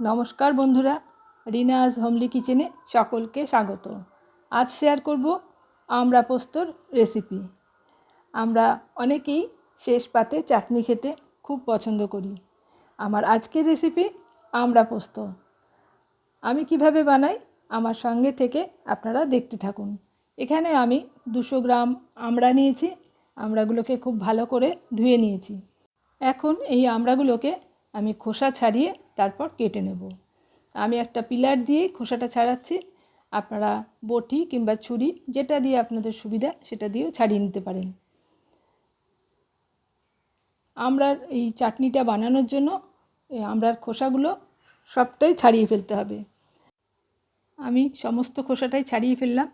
নমস্কার বন্ধুরা রিনাজ হোমলি কিচেনে সকলকে স্বাগত। আজ শেয়ার করব আমরা পোস্তর রেসিপি আমরা অনেকেই শেষ পাতে চাটনি খেতে খুব পছন্দ করি। আমার আজকের রেসিপি আমরা পোস্ত। আমি কীভাবে বানাই আমার সঙ্গে থেকে আপনারা দেখতে থাকুন। এখানে আমি দুশো গ্রাম আমড়া নিয়েছি, আমড়াগুলোকে খুব ভালো করে ধুয়ে নিয়েছি। এখন এই আমড়াগুলোকে আমি খোসা ছাড়িয়ে তারপর কেটে নেব। আমি একটা পিলার দিয়ে খোসাটা ছাড়াচ্ছি। আপনারা বটি কিংবা ছুরি যেটা দিয়ে আপনাদের সুবিধা সেটা দিয়েও ছাড়িয়ে নিতে পারেন। আমরার এই চাটনিটা বানানোর জন্য আমরার খোসাগুলো সবটাই ছাড়িয়ে ফেলতে হবে। আমি সমস্ত খোসাটাই ছাড়িয়ে ফেললাম।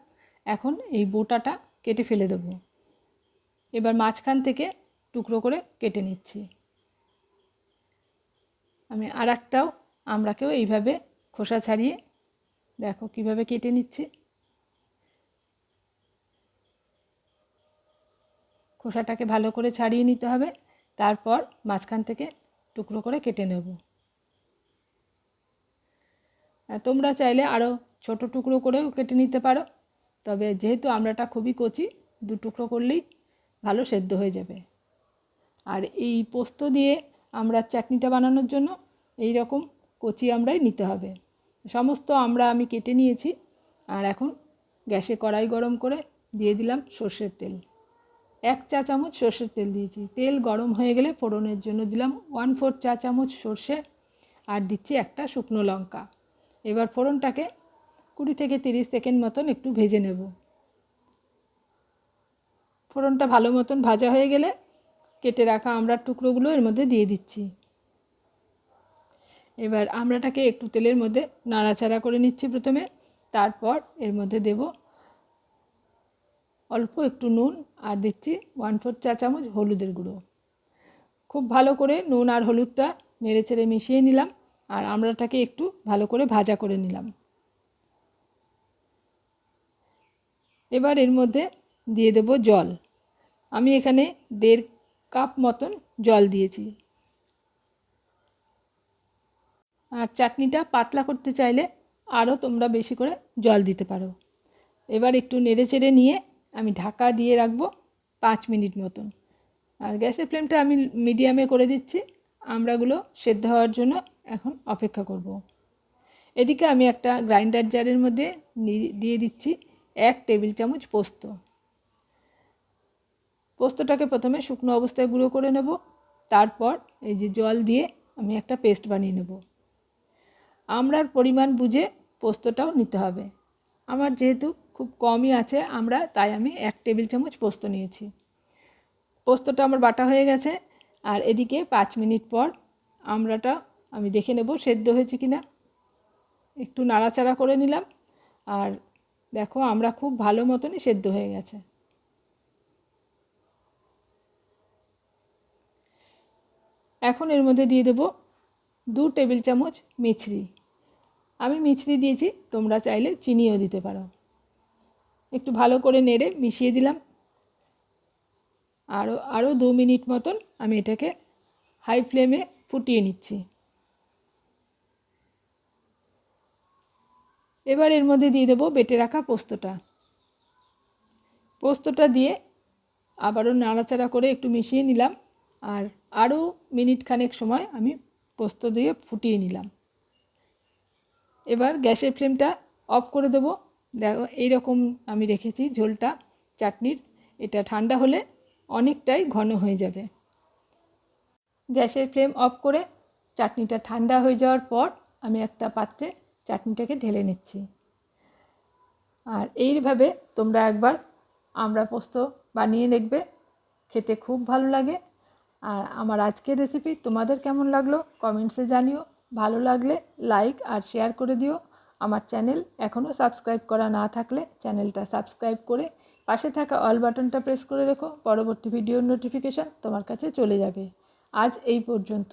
এখন এই বোটাটা কেটে ফেলে দেবো। এবার মাঝখান থেকে টুকরো করে কেটে নিচ্ছি। আমি আর একটাও আমরাকেও এইভাবে খোসা ছাড়িয়ে দেখো কীভাবে কেটে নিচ্ছি। খোসাটাকে ভালো করে ছাড়িয়ে নিতে হবে, তারপর মাঝখান থেকে টুকরো করে কেটে নেব। তোমরা চাইলে আরও ছোট টুকরো করেও কেটে নিতে পারো, তবে যেহেতু আমরাটা খুবই কচি, দু টুকরো করলেই ভালো সেদ্ধ হয়ে যাবে। আর এই পোস্ত দিয়ে আমরা চাটনিটা বানানোর জন্য এই রকম কচি আমরাই নিতে হবে। সমস্ত আমরা আমি কেটে নিয়েছি আর এখন গ্যাসে কড়াই গরম করে দিয়ে দিলাম সর্ষের তেল। এক চা চামচ সর্ষের তেল দিয়েছি। তেল গরম হয়ে গেলে ফোড়নের জন্য দিলাম ওয়ান ফোর চা চামচ সর্ষে আর দিচ্ছি একটা শুকনো লঙ্কা। এবার ফোড়নটাকে কুড়ি থেকে তিরিশ সেকেন্ড মতন একটু ভেজে নেব। ফোড়নটা ভালো মতন ভাজা হয়ে গেলে কেটে রাখা আমরা টুকরোগুলো এর মধ্যে দিয়ে দিচ্ছি। এবার আমড়াটাকে একটু তেলের মধ্যে নাড়াচাড়া করে নিচ্ছি প্রথমে। তারপর এর মধ্যে দেব অল্প একটু নুন আর দিচ্ছি ওয়ান ফোর চা চামচ হলুদের গুঁড়ো। খুব ভালো করে নুন আর হলুদটা নেড়ে চেড়ে মিশিয়ে নিলাম আর আমড়াটাকে একটু ভালো করে ভাজা করে নিলাম। এবার এর মধ্যে দিয়ে দেব জল। আমি এখানে দেড় কাপ মতন জল দিয়েছি। আর চাটনিটা পাতলা করতে চাইলে আরও তোমরা বেশি করে জল দিতে পারো। এবার একটু নেড়ে চেড়ে নিয়ে আমি ঢাকা দিয়ে রাখব পাঁচ মিনিট মতন। আর গ্যাসের ফ্লেমটা আমি মিডিয়ামে করে দিচ্ছি। আমড়াগুলো সেদ্ধ হওয়ার জন্য এখন অপেক্ষা করব। এদিকে আমি একটা গ্রাইন্ডার জারের মধ্যে দিয়ে দিচ্ছি এক টেবিল চামচ পোস্ত। পোস্তটাকে প্রথমে শুকনো অবস্থায় গুঁড়ো করে নেব। তারপর এই যে জল দিয়ে আমি একটা পেস্ট বানিয়ে নেব। আমরার পরিমাণ বুঝে পোস্তটাও নিতে হবে। আমার যেহেতু খুব কমই আছে, আমরা তাই আমি এক টেবিল চামচ পোস্ত নিয়েছি। পোস্তটা আমার বাটা হয়ে গেছে, আর এদিকে পাঁচ মিনিট পর আমরাটা আমি দেখে নেব সেদ্ধ হয়েছে কি না একটু নাড়াচাড়া করে নিলাম, আর দেখো আমরা খুব ভালো মতনই সেদ্ধ হয়ে গেছে। এখন এর মধ্যে দিয়ে দেব দু টেবিল চামচ মিছরি। আমি মিছরি দিয়েছি, তোমরা চাইলে চিনিও দিতে পারো। একটু ভালো করে নেড়ে মিশিয়ে দিলাম। আরও আরও দু মিনিট মতন আমি এটাকে হাই ফ্লেমে ফুটিয়ে নিচ্ছি। এবার এর মধ্যে দিয়ে দেবো বেটে রাখা পোস্তটা। পোস্তটা দিয়ে আবারও নাড়াচাড়া করে একটু মিশিয়ে নিলাম। আর আরও মিনিট খানেক সময় আমি পোস্ত দিয়ে ফুটিয়ে নিলাম। এবার গ্যাসের ফ্লেমটা অফ করে দেবো। দেখো, এইরকম আমি রেখেছি ঝোলটা, চাটনির। এটা ঠান্ডা হলে অনেকটাই ঘন হয়ে যাবে। গ্যাসের ফ্লেম অফ করে চাটনিটা ঠান্ডা হয়ে যাওয়ার পর আমি একটা পাত্রে চাটনিটাকে ঢেলে নিচ্ছি। আর এইভাবে তোমরা একবার আমরা পোস্ত বানিয়ে দেখবে, খেতে খুব ভালো লাগে। আর আমার আজকের রেসিপি তোমাদের কেমন লাগল কমেন্টসে জানিও। ভালো লাগলে লাইক আর শেয়ার করে দিও। আমার চ্যানেল এখনও সাবস্ক্রাইব করা না থাকলে চ্যানেলটা সাবস্ক্রাইব করে পাশে থাকা অল বাটনটা প্রেস করে রেখো। পরবর্তী ভিডিওর নোটিফিকেশান তোমার কাছে চলে যাবে। আজ এই পর্যন্ত।